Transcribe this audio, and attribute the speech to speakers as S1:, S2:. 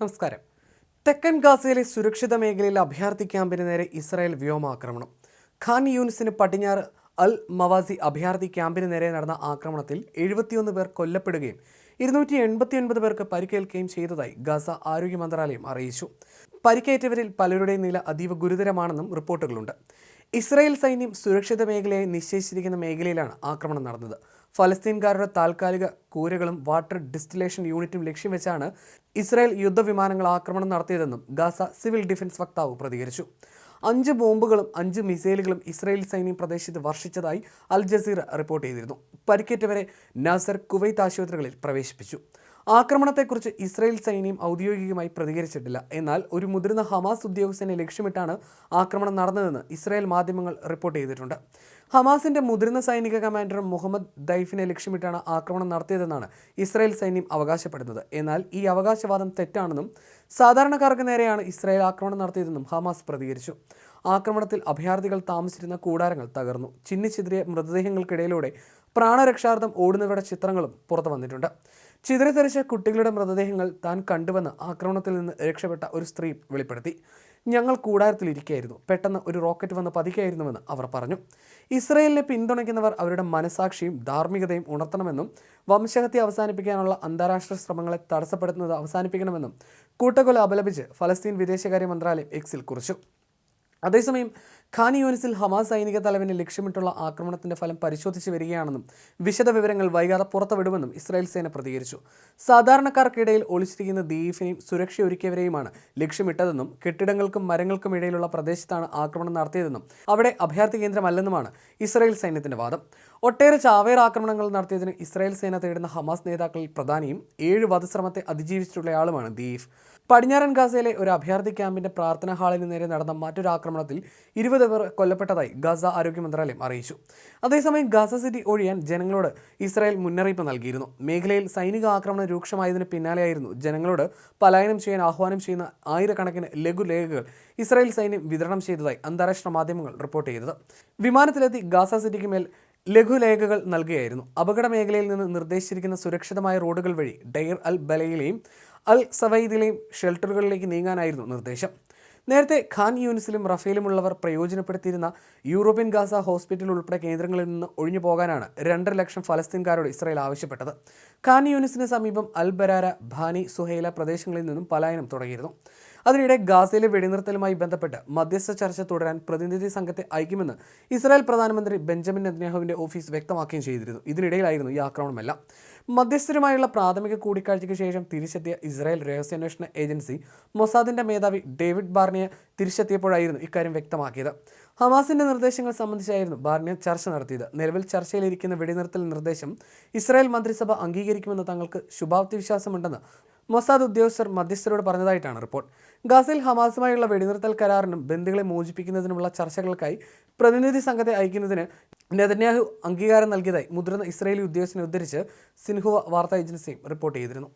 S1: നമസ്കാരം. തെക്കൻ ഗാസയിലെ സുരക്ഷിത മേഖലയിലെ അഭയാർത്ഥി ക്യാമ്പിന് നേരെ ഇസ്രായേൽ വ്യോമാക്രമണം. ഖാൻ യൂനിസിന് പടിഞ്ഞാറ് അൽ മവാസി അഭയാർത്ഥി ക്യാമ്പിന് നേരെ നടന്ന ആക്രമണത്തിൽ എഴുപത്തിയൊന്ന് പേർ കൊല്ലപ്പെടുകയും ഇരുന്നൂറ്റി എൺപത്തിയൊൻപത് പേർക്ക് പരിക്കേൽക്കുകയും ചെയ്തതായി ഗാസ ആരോഗ്യ മന്ത്രാലയം അറിയിച്ചു. പരിക്കേറ്റവരിൽ പലരുടെയും നില അതീവ ഗുരുതരമാണെന്നും റിപ്പോർട്ടുകളുണ്ട്. ഇസ്രായേൽ സൈന്യം സുരക്ഷിത മേഖലയായി നിശ്ചയിച്ചിരിക്കുന്ന മേഖലയിലാണ് ആക്രമണം നടന്നത്. ഫലസ്തീൻകാരുടെ താൽക്കാലിക കൂരകളും വാട്ടർ ഡിസ്റ്റിലേഷൻ യൂണിറ്റും ലക്ഷ്യം വെച്ചാണ് ഇസ്രായേൽ യുദ്ധവിമാനങ്ങൾ ആക്രമണം നടത്തിയതെന്നും ഗാസ സിവിൽ ഡിഫൻസ് വക്താവ് പ്രതികരിച്ചു. അഞ്ച് ബോംബുകളും അഞ്ച് മിസൈലുകളും ഇസ്രായേൽ സൈന്യം പ്രദേശത്ത് വർഷിച്ചതായി അൽ ജസീറ റിപ്പോർട്ട് ചെയ്തിരുന്നു. പരിക്കേറ്റവരെ നാസർ കുവൈത്ത് ആശുപത്രികളിൽ പ്രവേശിപ്പിച്ചു. ആക്രമണത്തെക്കുറിച്ച് ഇസ്രായേൽ സൈന്യം ഔദ്യോഗികമായി പ്രതികരിച്ചിട്ടില്ല. എന്നാൽ ഒരു മുതിർന്ന ഹമാസ് ഉദ്യോഗസ്ഥനെ ലക്ഷ്യമിട്ടാണ് ആക്രമണം നടന്നതെന്ന് ഇസ്രായേൽ മാധ്യമങ്ങൾ റിപ്പോർട്ട് ചെയ്തിട്ടുണ്ട്. ഹമാസിന്റെ മുതിർന്ന സൈനിക കമാൻഡർ മുഹമ്മദ് ദൈഫിനെ ലക്ഷ്യമിട്ടാണ് ആക്രമണം നടത്തിയതെന്നാണ് ഇസ്രായേൽ സൈന്യം അവകാശപ്പെടുന്നത്. എന്നാൽ ഈ അവകാശവാദം തെറ്റാണെന്നും സാധാരണക്കാർക്ക് നേരെയാണ് ഇസ്രായേൽ ആക്രമണം നടത്തിയതെന്നും ഹമാസ് പ്രതികരിച്ചു. ആക്രമണത്തിൽ അഭയാർത്ഥികൾ താമസിച്ചിരുന്ന കൂടാരങ്ങൾ തകർന്നു. ചിന്നിച്ചിതിരിയ മൃതദേഹങ്ങൾക്കിടയിലൂടെ പ്രാണരക്ഷാർത്ഥം ഓടുന്നവരുടെ ചിത്രങ്ങളും പുറത്തു വന്നിട്ടുണ്ട് ചിതറിത്തെറിച്ച കുട്ടികളുടെ മൃതദേഹങ്ങൾ താൻ കണ്ടുവെന്ന് ആക്രമണത്തിൽ നിന്ന് രക്ഷപ്പെട്ട ഒരു സ്ത്രീ വെളിപ്പെടുത്തി. ഞങ്ങൾ കൂടാരത്തിലിരിക്കുകയായിരുന്നു പെട്ടെന്ന് ഒരു റോക്കറ്റ് വന്ന് പതിക്കുകയായിരുന്നുവെന്ന് അവർ പറഞ്ഞു. ഇസ്രയേലിനെ പിന്തുണയ്ക്കുന്നവർ അവരുടെ മനസാക്ഷിയും ധാർമ്മികതയും ഉണർത്തണമെന്നും വംശഹത്യ അവസാനിപ്പിക്കാനുള്ള അന്താരാഷ്ട്ര ശ്രമങ്ങളെ തടസ്സപ്പെടുത്തുന്നത് അവസാനിപ്പിക്കണമെന്നും കൂട്ടക്കൊല അപലപിച്ച് ഫലസ്തീൻ വിദേശകാര്യ മന്ത്രാലയം എക്സിൽ കുറിച്ചു. അതേസമയം ഖാൻ യൂനിസിൽ ഹമാസ് സൈനിക തലവനെ ലക്ഷ്യമിട്ടുള്ള ആക്രമണത്തിന്റെ ഫലം പരിശോധിച്ചു വരികയാണെന്നും വിശദ വിവരങ്ങൾ വൈകാതെ പുറത്തുവിടുമെന്നും ഇസ്രായേൽ സേന പ്രതികരിച്ചു. സാധാരണക്കാർക്കിടയിൽ ഒളിച്ചിരിക്കുന്ന ദീഫിനെയും സുരക്ഷയൊരുക്കിയവരെയുമാണ് ലക്ഷ്യമിട്ടതെന്നും കെട്ടിടങ്ങൾക്കും മരങ്ങൾക്കും ഇടയിലുള്ള പ്രദേശത്താണ് ആക്രമണം നടത്തിയതെന്നും അവിടെ അഭയാർത്ഥി കേന്ദ്രമല്ലെന്നുമാണ് ഇസ്രായേൽ സൈന്യത്തിന്റെ വാദം. ഒട്ടേറെ ചാവേർ ആക്രമണങ്ങൾ നടത്തിയതിന് ഇസ്രായേൽ സേന തേടുന്ന ഹമാസ് നേതാക്കളിൽ പ്രധാനിയും ഏഴ് വധശ്രമത്തെ അതിജീവിച്ചിട്ടുള്ളയാളുമാണ് ദീഫ്. പടിഞ്ഞാറൻ ഗാസയിലെ ഒരു അഭയാർത്ഥി ക്യാമ്പിന്റെ പ്രാർത്ഥനാ ഹാളിന് നേരെ നടന്ന മറ്റൊരു ആക്രമണത്തിൽ ഇരുപത് പേർ കൊല്ലപ്പെട്ടതായി ഗാസ ആരോഗ്യ മന്ത്രാലയം അറിയിച്ചു. അതേസമയം ഗാസ സിറ്റി ഒഴിയാൻ ജനങ്ങളോട് ഇസ്രായേൽ മുന്നറിയിപ്പ് നൽകിയിരുന്നു. മേഖലയിൽ സൈനിക ആക്രമണം രൂക്ഷമായതിന് പിന്നാലെയായിരുന്നു ജനങ്ങളോട് പലായനം ചെയ്യാൻ ആഹ്വാനം ചെയ്യുന്ന ആയിരക്കണക്കിന് ലഘുലേഖകൾ ഇസ്രായേൽ സൈന്യം വിതരണം ചെയ്തതായി അന്താരാഷ്ട്ര മാധ്യമങ്ങൾ റിപ്പോർട്ട് ചെയ്തത്. വിമാനത്തിലെത്തി ഗാസ സിറ്റിക്ക് മേൽ ലഘുലേഖകൾ നൽകുകയായിരുന്നു. അപകട മേഖലയിൽ നിന്ന് നിർദ്ദേശിച്ചിരിക്കുന്ന സുരക്ഷിതമായ റോഡുകൾ വഴി ഡെയർ അൽ ബലയിലെയും അൽ സവൈദിലെയും ഷെൽട്ടറുകളിലേക്ക് നീങ്ങാനായിരുന്നു നിർദ്ദേശം. നേരത്തെ ഖാൻ യൂണിസിലും റഫേലുമുള്ളവർ പ്രയോജനപ്പെടുത്തിയിരുന്ന യൂറോപ്യൻ ഗാസ ഹോസ്പിറ്റൽ ഉൾപ്പെടെ കേന്ദ്രങ്ങളിൽ നിന്ന് ഒഴിഞ്ഞു പോകാനാണ് രണ്ടര ലക്ഷം ഫലസ്തീൻകാരോട് ഇസ്രായേൽ ആവശ്യപ്പെട്ടത്. ഖാൻ യൂണിസിന് സമീപം അൽ ബരാര ഭാനി സുഹൈല പ്രദേശങ്ങളിൽ നിന്നും പലായനം തുടങ്ങിയിരുന്നു. അതിനിടെ ഗാസയിലെ വെടിനിർത്തലുമായി ബന്ധപ്പെട്ട് മധ്യസ്ഥ ചർച്ച തുടരാൻ പ്രതിനിധി സംഘത്തെ അയക്കുമെന്ന് ഇസ്രായേൽ പ്രധാനമന്ത്രി ബെഞ്ചമിൻ നെതന്യാഹുവിന്റെ ഓഫീസ് വ്യക്തമാക്കുകയും ചെയ്തിരുന്നു. ഇതിനിടയിലായിരുന്നു ഈ ആക്രമണമെല്ലാം. മധ്യസ്ഥരുമായുള്ള പ്രാഥമിക കൂടിക്കാഴ്ചയ്ക്ക് ശേഷം തിരിച്ചെത്തിയ ഇസ്രായേൽ രഹസ്യാന്വേഷണ ഏജൻസി മൊസാദിന്റെ മേധാവി ഡേവിഡ് ബാർണിയെ തിരിച്ചെത്തിയപ്പോഴായിരുന്നു ഇക്കാര്യം വ്യക്തമാക്കിയത്. ഹമാസിന്റെ നിർദ്ദേശങ്ങൾ സംബന്ധിച്ചായിരുന്നു ബാർണിയ ചർച്ച നടത്തിയത്. നിലവിൽ ചർച്ചയിലിരിക്കുന്ന വെടിനിർത്തൽ നിർദ്ദേശം ഇസ്രായേൽ മന്ത്രിസഭ അംഗീകരിക്കുമെന്ന് തങ്ങൾക്ക് ശുഭാപ്തി വിശ്വാസമുണ്ടെന്ന് മൊസാദ് ഉദ്യോഗസ്ഥർ മധ്യസ്ഥരോട് പറഞ്ഞതായിട്ടാണ് റിപ്പോർട്ട്. ഗാസയിൽ ഹമാസുമായുള്ള വെടിനിർത്തൽ കരാറിനും ബന്ധുക്കളെ മോചിപ്പിക്കുന്നതിനുമുള്ള ചർച്ചകൾക്കായി പ്രതിനിധി സംഘത്തെ അയക്കുന്നതിന് നെതന്യാഹു അംഗീകാരം നൽകിയതായി മുതിർന്ന ഇസ്രായേലി ഉദ്യോഗസ്ഥനെ ഉദ്ധരിച്ച് സിൻഹുവ വാർത്താ ഏജൻസിയും റിപ്പോർട്ട് ചെയ്തിരുന്നു.